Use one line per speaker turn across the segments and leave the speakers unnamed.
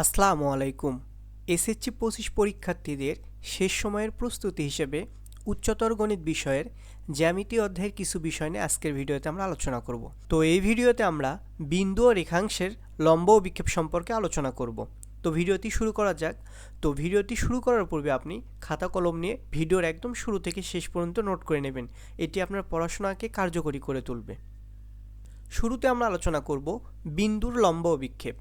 আসসালামু আলাইকুম। এসএসসি পঁচিশ পরীক্ষার্থীদের শেষ সময়ের প্রস্তুতি হিসেবে উচ্চতর গণিত বিষয়ের জ্যামিতি অধ্যায়ের কিছু বিষয় নিয়ে আজকের ভিডিওতে আমরা আলোচনা করব। তো এই ভিডিওতে আমরা বিন্দু ও রেখাংশের লম্ব ও বিক্ষেপ সম্পর্কে আলোচনা করব। তো ভিডিওটি শুরু করা যাক। তো ভিডিওটি শুরু করার পূর্বে আপনি খাতা কলম নিয়ে ভিডিওর একদম শুরু থেকে শেষ পর্যন্ত নোট করে নেবেন। এটি আপনার পড়াশোনাকে কার্যকরী করে তুলবে। শুরুতে আমরা আলোচনা করব বিন্দুর লম্ব ও বিক্ষেপ।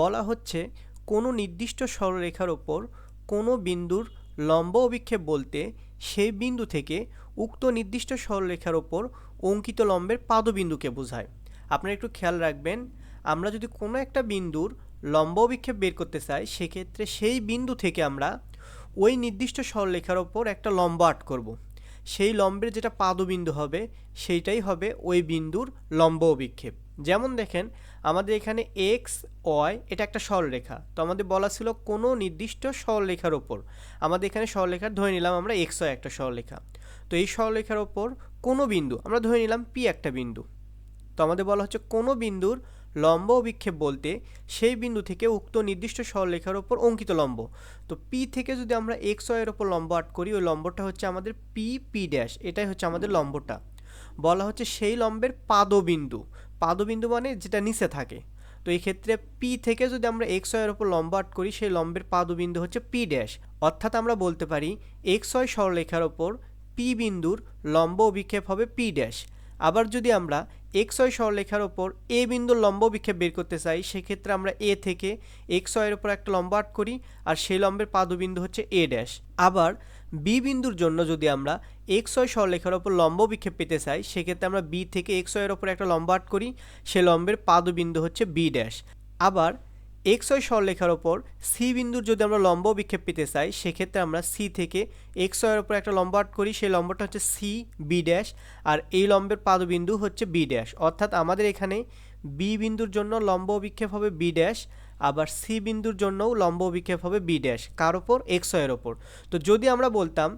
বলা হচ্ছে কোনো নির্দিষ্ট সরলরেখার ওপর কোনো বিন্দুর লম্ব অভিক্ষেপ বলতে সেই বিন্দু থেকে উক্ত নির্দিষ্ট সরলরেখার ওপর অঙ্কিত লম্বের পাদবিন্দুকে বোঝায়। আপনারা একটু খেয়াল রাখবেন, আমরা যদি কোনো একটা বিন্দুর লম্ব অভিক্ষেপ বের করতে চাই, সেক্ষেত্রে সেই বিন্দু থেকে আমরা ওই নির্দিষ্ট সরলরেখার ওপর একটা লম্ব আট করব। সেই লম্বের যেটা পাদবিন্দু হবে, সেইটাই হবে ওই বিন্দুর লম্ব অভিক্ষেপ। যেমন দেখেন, আমাদের এখানে এক্স ওয়াই এটা একটা সরলরেখা। তো আমাদের বলা ছিল কোনো নির্দিষ্ট সরলরেখার ওপর। আমাদের এখানে সরলরেখার ধরে নিলাম আমরা এক্স ওয়াই একটা সরলরেখা। তো এই সরলরেখার ওপর কোনো বিন্দু, আমরা ধরে নিলাম পি একটা বিন্দু। তো আমাদের বলা হচ্ছে কোনো বিন্দুর লম্ব অভিক্ষেপ বলতে সেই বিন্দু থেকে উক্ত নির্দিষ্ট সরলরেখার ওপর অঙ্কিত লম্ব। তো পি থেকে যদি আমরা এক্স ওয়ের ওপর লম্ব আট করি, ওই লম্বটা হচ্ছে আমাদের পি পি ড্যাশ এটাই হচ্ছে আমাদের লম্বটা। বলা হচ্ছে সেই লম্বের পাদবিন্দু। পাদবিন্দু মানে যেটা নিচে থাকে। তো এই ক্ষেত্রে পি থেকে যদি আমরা এক্স ওয়ের ওপর লম্ব আট করি, সেই লম্বের পাদবিন্দু হচ্ছে পি ড্যাশ অর্থাৎ আমরা বলতে পারি এক্স ওয়াই সরলরেখার ওপর পি বিন্দুর লম্ব অভিক্ষেপ হবে পি ড্যাশ আবার যদি আমরা এক্স ওয়াই সরলেখার ওপর এ বিন্দুর লম্ব বিক্ষেপ বের করতে চাই, সেক্ষেত্রে আমরা এ থেকে এক্স ওয়াইয়ের ওপর একটা লম্ব আট করি আর সেই লম্বের পাদবিন্দু হচ্ছে এ ড্যাশ। আবার বি বিন্দুর জন্য যদি আমরা এক্স ওয়াই সরলেখার ওপর লম্ব বিক্ষেপ পেতে চাই, সেক্ষেত্রে আমরা বি থেকে এক্স ওয়াইয়ের ওপর একটা লম্ব আট করি, সে লম্বের পাদবিন্দু হচ্ছে বি ড্যাশ। আবার এক্স ওয়াই সরলরেখার ওপর সি বিন্দুর যদি আমরা লম্ব বিক্ষেপ পেতে চাই, সেক্ষেত্রে আমরা সি থেকে এক্স ওয়াইয়ের ওপর একটা লম্ব আট করি। সেই লম্বটা হচ্ছে সি বি ড্যাশ আর এই লম্বের পাদবিন্দু হচ্ছে বি ড্যাশ অর্থাৎ আমাদের এখানে বি বিন্দুর জন্য লম্ব বিক্ষেপ হবে বি ড্যাশ আবার সি বিন্দুর জন্যও লম্ব বিক্ষেপ হবে বি ড্যাশ কার ওপর? এক্স ওয়ের ওপর। তো যদি আমরা বলতাম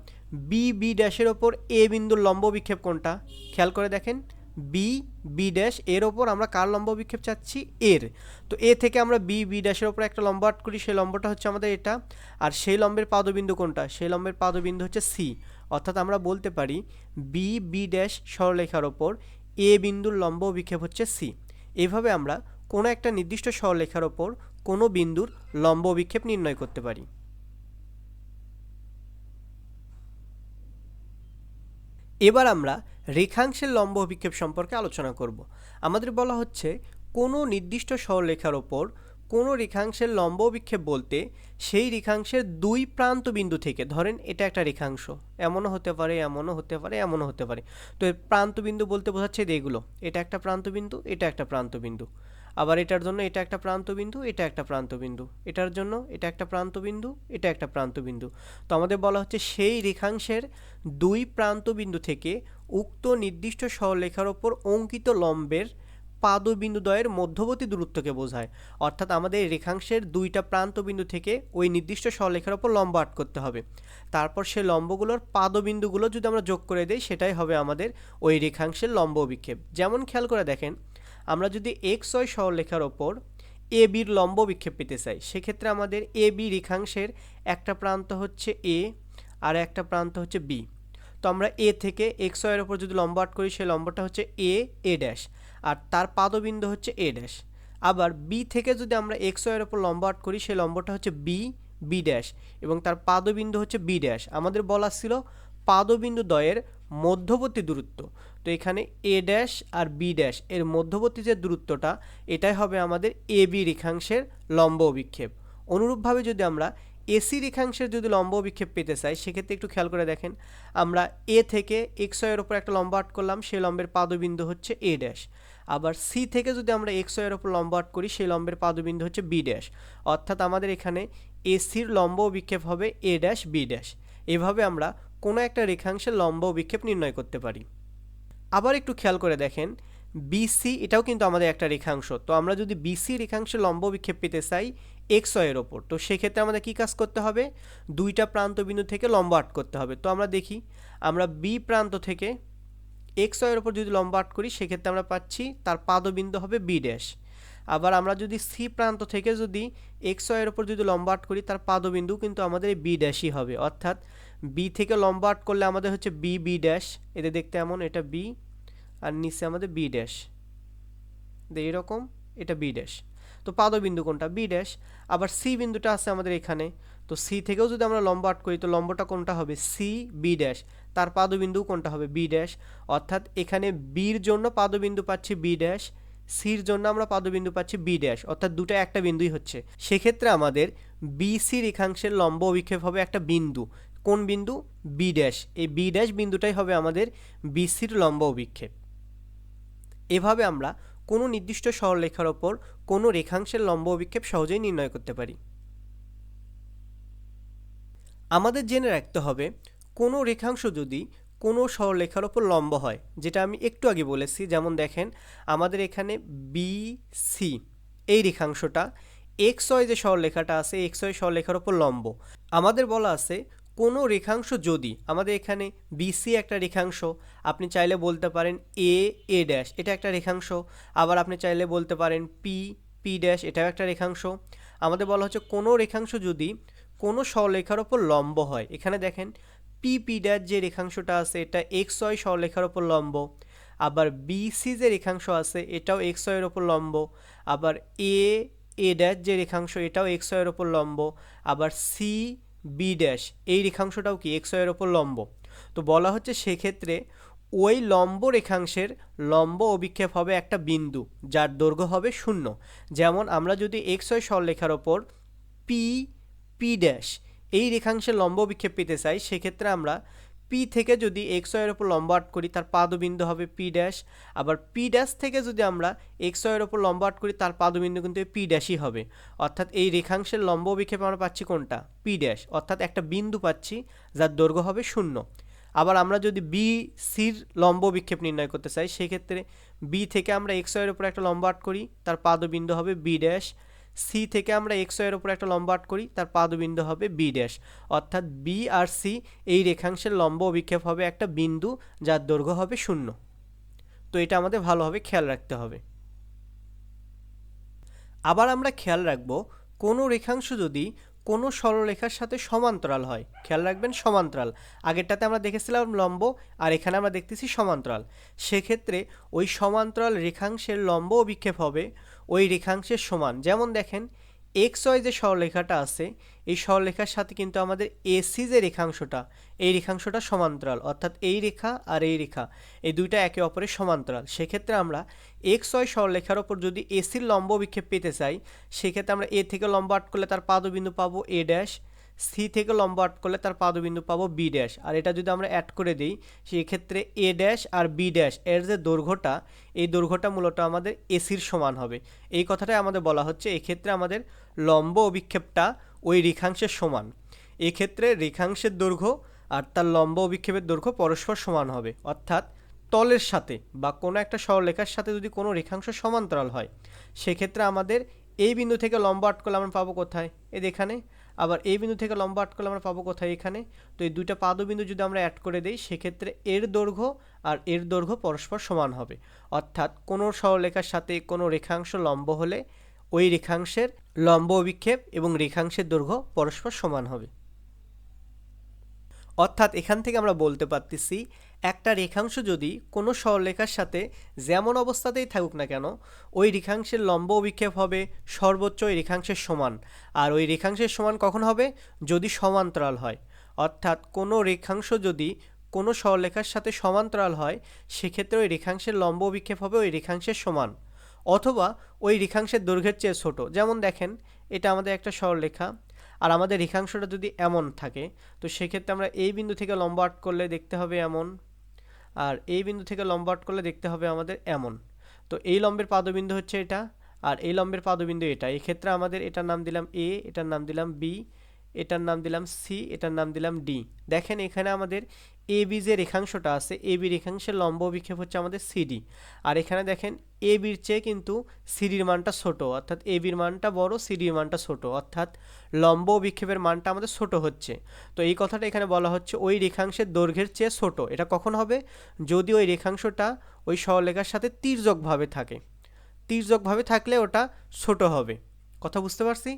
বি বি ড্যাশের ওপর এ বিন্দুর লম্ব বিক্ষেপ কোনটা? খেয়াল করে দেখেন। বি বি ড্যাশ এর ওপর আমরা কার লম্ব বিক্ষেপ চাচ্ছি? এর। তো এ থেকে আমরা বি বি ড্যাশের ওপর একটা লম্ব আট করি, সেই লম্বটা হচ্ছে আমাদের এটা। আর সেই লম্বের পাদবিন্দু কোনটা? সেই লম্বের পাদবিন্দু হচ্ছে সি অর্থাৎ আমরা বলতে পারি বি বি ড্যাশ সরলরেখার ওপর এ বিন্দুর লম্ব বিক্ষেপ হচ্ছে সি এভাবে আমরা কোনো একটা নির্দিষ্ট সরলরেখার ওপর কোনো বিন্দুর লম্ব বিক্ষেপ নির্ণয় করতে পারি। এবার আমরা রেখাংশের লম্ব অভিক্ষেপ সম্পর্কে আলোচনা করব। আমাদের বলা হচ্ছে, কোনো নির্দিষ্ট সরলরেখার ওপর কোনো রেখাংশের লম্ব অভিক্ষেপ বলতে সেই রেখাংশের দুই প্রান্ত বিন্দু থেকে, ধরেন এটা একটা রেখাংশ, এমনও হতে পারে, এমনও হতে পারে, এমনও হতে পারে। তো এর প্রান্ত বিন্দু বলতে বোঝাচ্ছে এগুলো, এটা একটা প্রান্ত বিন্দু, এটা একটা প্রান্ত বিন্দু। আবার এটার জন্য এটা একটা প্রান্ত বিন্দু, এটা একটা প্রান্ত বিন্দু। এটার জন্য এটা একটা প্রান্ত বিন্দু, এটা একটা প্রান্ত বিন্দু। তো আমাদের বলা হচ্ছে সেই রেখাংশের দুই প্রান্ত বিন্দু থেকে উক্ত নির্দিষ্ট সরলরেখার ওপর অঙ্কিত লম্বের পাদবিন্দুদ্বয়ের মধ্যবর্তী দূরত্বকে বোঝায়। অর্থাৎ আমাদের রেখাংশের দুইটা প্রান্ত বিন্দু থেকে ওই নির্দিষ্ট সরলরেখার ওপর লম্ব আট করতে হবে। তারপর সে লম্বগুলোর পাদবিন্দুগুলো যদি আমরা যোগ করে দিই, সেটাই হবে আমাদের ওই রেখাংশের লম্ব অভিক্ষেপ। যেমন খেয়াল করে দেখেন, আমরা যদি এক্স ওয়াই সরলরেখার ওপর এ বির লম্ব বিক্ষেপ পেতে চাই, সেক্ষেত্রে আমাদের এ বি রেখাংশের একটা প্রান্ত হচ্ছে এ আর একটা প্রান্ত হচ্ছে বি। তো আমরা এ থেকে এক্স ওয়ের ওপর যদি লম্ব আট করি, সেই লম্বটা হচ্ছে এ এ ড্যাশ আর তার পাদবিন্দু হচ্ছে এ ড্যাশ আবার বি থেকে যদি আমরা এক্স ওয়ের ওপর লম্ব আট করি, সেই লম্বটা হচ্ছে বি বি ড্যাশ এবং তার পাদবিন্দু হচ্ছে বি ড্যাশ আমাদের বলা ছিল পাদবিন্দু দ্বয়ের মধ্যবর্তী দূরত্ব। তো এখানে এ ড্যাশ আর বি ড্যাশ এর মধ্যবর্তী যে দূরত্বটা, এটাই হবে আমাদের এ বি রেখাংশের লম্ব অভিক্ষেপ। অনুরূপভাবে যদি আমরা এসি রেখাংশের যদি লম্ব অভিক্ষেপ পেতে চাই, সেক্ষেত্রে একটু খেয়াল করে দেখেন। আমরা এ থেকে এক্সের ওপর একটা লম্ব আট করলাম, সেই লম্বের পাদবিন্দু হচ্ছে এ ড্যাশ আবার সি থেকে যদি আমরা এক্সের ওপর লম্ব আট করি, সেই লম্বের পাদবিন্দু হচ্ছে বি ড্যাশ অর্থাৎ আমাদের এখানে এসির লম্ব অভিক্ষেপ হবে এ ড্যাশ বি ড্যাশ এভাবে আমরা কোনো একটা রেখাংশের লম্ব অভিক্ষেপ নির্ণয় করতে পারি। আবার একটু খেয়াল করে দেখেন বিসি এটাও কিন্তু আমাদের একটা রেখাংশ। তো আমরা যদি বিসি রেখাংশে লম্ব বিক্ষেপ পেতে চাই এক্স ওপর, তো সেক্ষেত্রে আমাদের কী কাজ করতে হবে? দুইটা প্রান্ত বিন্দু থেকে লম্ব আট করতে হবে। তো আমরা দেখি, আমরা বি প্রান্ত থেকে এক্স ওপর যদি লম্ব আট করি, সেক্ষেত্রে আমরা পাচ্ছি তার পাদবিন্দু হবে বি ড্যাশ আবার আমরা যদি সি প্রান্ত থেকে যদি এক্স ওপর যদি লম্বা আট করি, তার পাদবিন্দু কিন্তু আমাদের বি ড্যাশই হবে। অর্থাৎ বি থেকে লম্বা আট করলে আমাদের হচ্ছে বি বি ড্যাশ এতে দেখতে এমন, এটা বি আর নিচে আমাদের বি ড্যাশ এইরকম এটা বি ড্যাশ তো পাদবিন্দু কোনটা? বি ড্যাশ আবার সি বিন্দুটা আছে আমাদের এখানে। তো সি থেকেও যদি আমরা লম্বা আট করি, তো লম্বটা কোনটা হবে? সি বি ড্যাশ তার পাদবিন্দু কোনটা হবে? বি ড্যাশ অর্থাৎ এখানে বির জন্য পাদবিন্দু পাচ্ছি বি ড্যাশ সির জন্য আমরা পাদবিন্দু পাচ্ছি বি ড্যাশ অর্থাৎ দুটো একটা বিন্দুই হচ্ছে। সেক্ষেত্রে আমাদের বিসি রেখাংশের লম্ব অভিক্ষেপ হবে একটা বিন্দু। কোন বিন্দু? বি ড্যাশ এই বি ড্যাশ বিন্দুটাই হবে আমাদের বিসির লম্ব অভিক্ষেপ। এভাবে আমরা কোনো নির্দিষ্ট সরলরেখার ওপর কোনো রেখাংশের লম্ব অভিক্ষেপ সহজেই নির্ণয় করতে পারি। আমাদের জেনে রাখতে হবে, কোনো রেখাংশ যদি কোনো সরলরেখার ওপর লম্ব হয়, যেটা আমি একটু আগে বলেছি, যেমন দেখেন আমাদের এখানে বি সি এই রেখাংশটা এক্স ওয়াই যে সরলরেখাটা আছে এক্স ওয়াই সরলরেখার ওপর লম্ব। আমাদের বলা আছে কোনো রেখাংশ যদি, আমাদের এখানে বিসি একটা রেখাংশ, আপনি চাইলে বলতে পারেন এ এ ড্যাশ এটা একটা রেখাংশ, আবার আপনি চাইলে বলতে পারেন পি পি ড্যাশ এটাও একটা রেখাংশ। আমাদের বলা হচ্ছে কোনো রেখাংশ যদি কোনো সরলরেখার ওপর লম্ব হয়, এখানে দেখেন পি পি ড্যাশ যে রেখাংশটা আছে, এটা এক্স ওয়াই সরলরেখার ওপর লম্ব, আবার বিসি যে রেখাংশ আছে, এটাও এক্স ওয়ের ওপর লম্ব, আবার এ এ ড্যাশ যে রেখাংশ, এটাও এক্স ওয়ের ওপর লম্ব, আবার সি বি ড্যাশ, এই রেখাংশটাও কি এক্স ওপর লম্ব? তো বলা হচ্ছে সেক্ষেত্রে ওই লম্ব রেখাংশের লম্ব অভিক্ষেপ হবে একটা বিন্দু, যার দৈর্ঘ্য হবে শূন্য। যেমন আমরা যদি এক্স ওয়াই সরলেখার ওপর পি পি ড্যাশ, এই রেখাংশের লম্ব অভিক্ষেপ পেতে চাই, সেক্ষেত্রে আমরা পি থেকে যদি এক্স ওয়ের ওপর লম্বা আট করি, তার পাদবিন্দু হবে পি ড্যাশ আবার পি ড্যাশ থেকে যদি আমরা এক্স ওয়ের ওপর লম্বা আট করি, তার পাদবিন্দু কিন্তু পি ড্যাশই হবে। অর্থাৎ এই রেখাংশের লম্ব বিক্ষেপ আমরা পাচ্ছি কোনটা? পি ড্যাশ অর্থাৎ একটা বিন্দু পাচ্ছি, যার দৈর্ঘ্য হবে শূন্য। আবার আমরা যদি বি সির লম্ব বিক্ষেপ নির্ণয় করতে চাই, সেক্ষেত্রে বি থেকে আমরা এক্স ওয়ের ওপর একটা লম্বা আট করি, তার পাদবিন্দু হবে বি ড্যাশ সি থেকে আমরা এক্সের উপর একটা লম্ব আট করি, তার পাদবিন্দু হবে বি ড্যাশ অর্থাৎ বি আর সি এই রেখাংশের লম্ব অভিক্ষেপ হবে একটা বিন্দু, যার দৈর্ঘ্য হবে শূন্য। তো এটা আমাদের ভালোভাবে খেয়াল রাখতে হবে। আবার আমরা খেয়াল রাখব, কোনো রেখাংশ যদি কোনো সরলরেখার সাথে সমান্তরাল হয়, খেয়াল রাখবেন সমান্তরাল। আগেরটাতে আমরা দেখেছিলাম লম্ব, আর এখানে আমরা দেখতেছি সমান্তরাল। সেক্ষেত্রে ওই সমান্তরাল রেখাংশের লম্ব অভিক্ষেপ হবে ওই রেখাংশের সমান। যেমন দেখেন এক্স ওয়াই যে সরলেখাটা আছে, এই সরলেখার সাথে কিন্তু আমাদের এসি যে রেখাংশটা, এই রেখাংশটা সমান্তরাল। অর্থাৎ এই রেখা আর এই রেখা, এই দুইটা একে অপরের সমান্তরাল। সেক্ষেত্রে আমরা এক্স ওয়াই সরলেখার ওপর যদি এসির লম্ব বিক্ষেপ পেতে চাই, সেক্ষেত্রে আমরা এ থেকে লম্ব আট করলে তার পাদবিন্দু পাবো এ ড্যাশ সি থেকে লম্ব আট করলে তার পাদবিন্দু পাবো বি ড্যাশ। আর এটা যদি আমরা অ্যাড করে দিই, সেক্ষেত্রে এ ড্যাশ আর বি ড্যাশ, এর যে দৈর্ঘ্যটা, এই দৈর্ঘ্যটা মূলত আমাদের এসির সমান হবে। এই কথাটাই আমাদের বলা হচ্ছে, এক্ষেত্রে আমাদের লম্ব অভিক্ষেপটা ওই রেখাংশের সমান। এক্ষেত্রে রেখাংশের দৈর্ঘ্য আর তার লম্ব অভিক্ষেপের দৈর্ঘ্য পরস্পর সমান হবে। অর্থাৎ তলের সাথে বা কোনো একটা সরলরেখার সাথে যদি কোনো রেখাংশ সমান্তরাল হয়, সেক্ষেত্রে আমাদের এই বিন্দু থেকে লম্বা আট করলে আমরা পাবো কোথায়? এই এখানে। আবার এই বিন্দু থেকে লম্বা আট করলে আমরা পাবো কোথায়? এখানে। তো এই দুইটা পাদবিন্দু যদি আমরা অ্যাড করে দিই, সেক্ষেত্রে এর দৈর্ঘ্য আর এর দৈর্ঘ্য পরস্পর সমান হবে। অর্থাৎ কোনো সরলরেখার সাথে কোনো রেখাংশ লম্ব হলে ওই রেখাংশের লম্ব অভিক্ষেপ এবং রেখাংশের দৈর্ঘ্য পরস্পর সমান হবে। অর্থাৎ এখান থেকে আমরা বলতে পারতেছি, একটা রেখাংশ যদি কোনো সরলরেখার সাথে যেমন অবস্থাতেই থাকুক না কেন, ওই রেখাংশের লম্ব অভিক্ষেপ হবে সর্বোচ্চ ওই রেখাংশের সমান। আর ওই রেখাংশের সমান কখন হবে? যদি সমান্তরাল হয়। অর্থাৎ কোনো রেখাংশ যদি কোনো সরলরেখার সাথে সমান্তরাল হয়, সেক্ষেত্রে ওই রেখাংশের লম্ব অভিক্ষেপ হবে ওই রেখাংশের সমান। অথবা ওই রেখাংশের দৈর্ঘ্যের চেয়ে ছোট। যেমন দেখেন, এটা আমাদের একটা সরলরেখা আর আমাদের রেখাংশটা যদি এমন থাকে, তো সেক্ষেত্রে আমরা এই বিন্দু থেকে লম্বা আট করলে দেখতে হবে এমন, আর এই বিন্দু থেকে লম্বা আট করলে দেখতে হবে আমাদের এমন। তো এই লম্বের পাদবিন্দু হচ্ছে এটা, আর এই লম্বের পাদবিন্দু এটা। এক্ষেত্রে আমাদের এটার নাম দিলাম এ এটার নাম দিলাম বি এটার নাম দিলাম সি এটার নাম দিলাম ডি দেখেন এখানে আমাদের এ বি যে রেখাংশটা আছে। এ বি রেখাংশের লম্ব বিক্ষেপ হচ্ছে আমাদের সিডি আর এখানে দেখেন এ বির চেয়ে কিন্তু সিডির মানটা ছোট। অর্থাৎ এ বির মানটা বড় সিডির মানটা ছোট। অর্থাৎ লম্ব বিক্ষেপের মানটা আমাদের ছোট হচ্ছে। তো এই কথাটা এখানে বলা হচ্ছে ওই রেখাংশের দৈর্ঘ্যের চেয়ে ছোট। এটা কখন হবে? যদি ওই রেখাংশটা ওই সরলেখার সাথে তির্যকভাবে থাকে। তির্যকভাবে থাকলে ওটা ছোট হবে। কথা বুঝতে পারছি?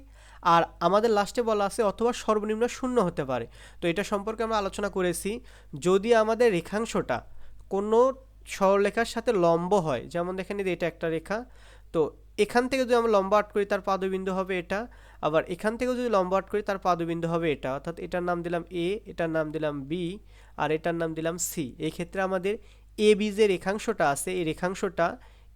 আর আমাদের লাস্টে বলা আছে, অথবা সর্বনিম্ন শূন্য হতে পারে। তো এটা সম্পর্কে আমরা আলোচনা করেছি। যদি আমাদের রেখাংশটা কোনো সরলরেখার সাথে লম্ব হয়, যেমন দেখেন এটা একটা রেখা, তো এখান থেকে যদি আমরা লম্বা আট করি, তার পাদবিন্দু হবে এটা। আবার এখান থেকে যদি লম্বা আট করি, তার পাদবিন্দু হবে এটা। অর্থাৎ এটার নাম দিলাম এ এটার নাম দিলাম বি আর এটার নাম দিলাম সি এই ক্ষেত্রে আমাদের এ বি যে রেখাংশটা আছে, এই রেখাংশটা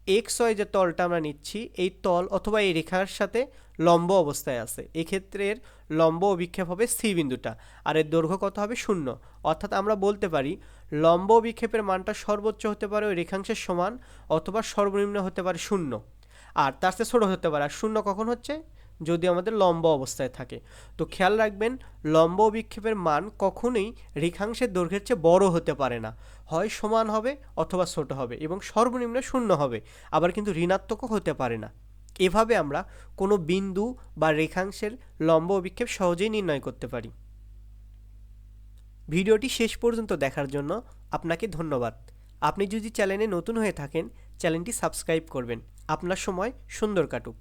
এক্স, ওয়াই যে তলটা আমরা নিচ্ছি, এই তল অথবা এই রেখার সাথে লম্ব অবস্থায় আছে। এক্ষেত্রে এর লম্ব অভিক্ষেপ হবে সি বিন্দুটা, আর এর দৈর্ঘ্য কত হবে? শূন্য। অর্থাৎ আমরা বলতে পারি, লম্ব অভিক্ষেপের মানটা সর্বোচ্চ হতে পারে ওই রেখাংশের সমান অথবা সর্বনিম্ন হতে পারে শূন্য। আর তার চেয়ে ছোটো হতে পারে, আর শূন্য কখন হচ্ছে? যদি আমাদের লম্ব অবস্থায় থাকে। তো খেয়াল রাখবেন, লম্ব অভিক্ষেপের মান কখনোই রেখাংশের দৈর্ঘ্যের চেয়ে বড় হতে পারে না। হয় সমান হবে অথবা ছোট হবে এবং সর্বনিম্ন শূন্য হবে, আবার কিন্তু ঋণাত্মকও হতে পারে না। এভাবে আমরা কোনো বিন্দু বা রেখাংশের লম্ব অভিক্ষেপ সহজেই নির্ণয় করতে পারি। ভিডিওটি শেষ পর্যন্ত দেখার জন্য আপনাকে ধন্যবাদ। আপনি যদি চ্যানেলে নতুন হয়ে থাকেন, চ্যানেলটি সাবস্ক্রাইব করবেন। আপনার সময় সুন্দর কাটুক।